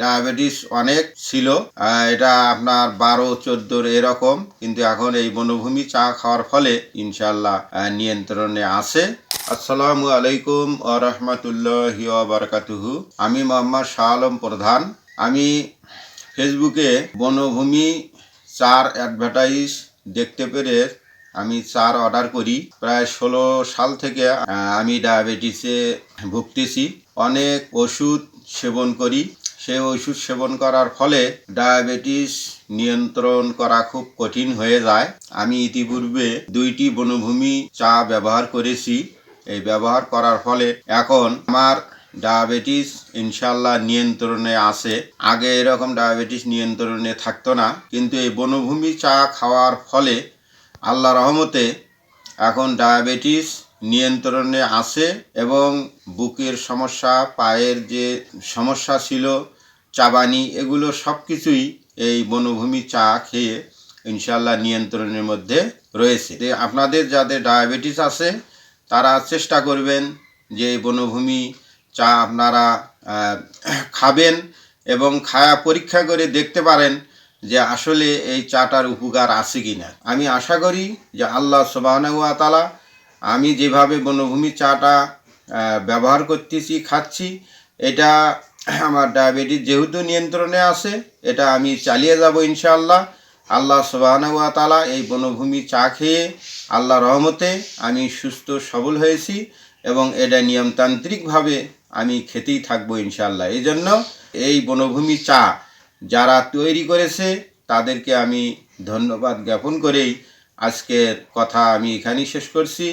Diabetes অনেক ছিল এটা আপনার বারো, চোদ্দোর এরকম, কিন্তু এখন এই বনভূমি চা খাওয়ার ফলে ইনশাল্লাহ নিয়ন্ত্রণে আছে। আসসালামু আলাইকুম ও রহমতুল্লাহ বারকাতুহু। আমি মোহাম্মদ শাহ আলম প্রধান। আমি ফেসবুকে বনভূমি চার অ্যাডভার্টাইজ দেখতে পেরে আমি চার অর্ডার করি। প্রায় ষোলো সাল থেকে আমি ডায়াবেটিসে ভুগতেছি। অনেক ওষুধ সেবন করি। সেই ওষুধ সেবন করার ফলে ডায়াবেটিস নিয়ন্ত্রণ করা খুব কঠিন হয়ে যায়। আমি ইতিপূর্বে দুইটি বনভূমি চা ব্যবহার করেছি। এই ব্যবহার করার ফলে এখন আমার ডায়াবেটিস ইনশাল্লাহ নিয়ন্ত্রণে আছে। আগে এরকম ডায়াবেটিস নিয়ন্ত্রণে থাকতো না। কিন্তু এই বনভূমি চা খাওয়ার ফলে আল্লাহ রহমতে এখন ডায়াবেটিস নিয়ন্ত্রণে আছে এবং বুকের সমস্যা, পায়ের যে সমস্যা ছিল চাবানি, এগুলো সব কিছুই এই বনভূমি চা খেয়ে ইনশাল্লাহ নিয়ন্ত্রণের মধ্যে রয়েছে। আপনাদের যাদের ডায়াবেটিস আছে, তারা চেষ্টা করবেন যে বনভূমি চা আপনারা খাবেন এবং খায়া পরীক্ষা করে দেখতে পারেন যে আসলে এই চাটার উপকার আছে কি না আমি আশা করি যে আল্লাহ তালা আমি যেভাবে বনভূমি চাটা ব্যবহার করতেছি, খাচ্ছি, এটা আমার ডায়াবেটিস যেহেতু নিয়ন্ত্রণে আছে, এটা আমি চালিয়ে যাব ইনশাআল্লাহ। আল্লাহ তালা এই বনভূমি চা খেয়ে আল্লাহ রহমতে আমি সুস্থ, সবল হয়েছি এবং এটা নিয়মতান্ত্রিকভাবে আমি খেতেই থাকব ইনশাআল্লাহ। এই জন্য এই বনভূমি চা যারা তৈরি করেছে, তাদেরকে আমি ধন্যবাদ জ্ঞাপন করেই আজকের কথা আমি এখানেই শেষ করছি।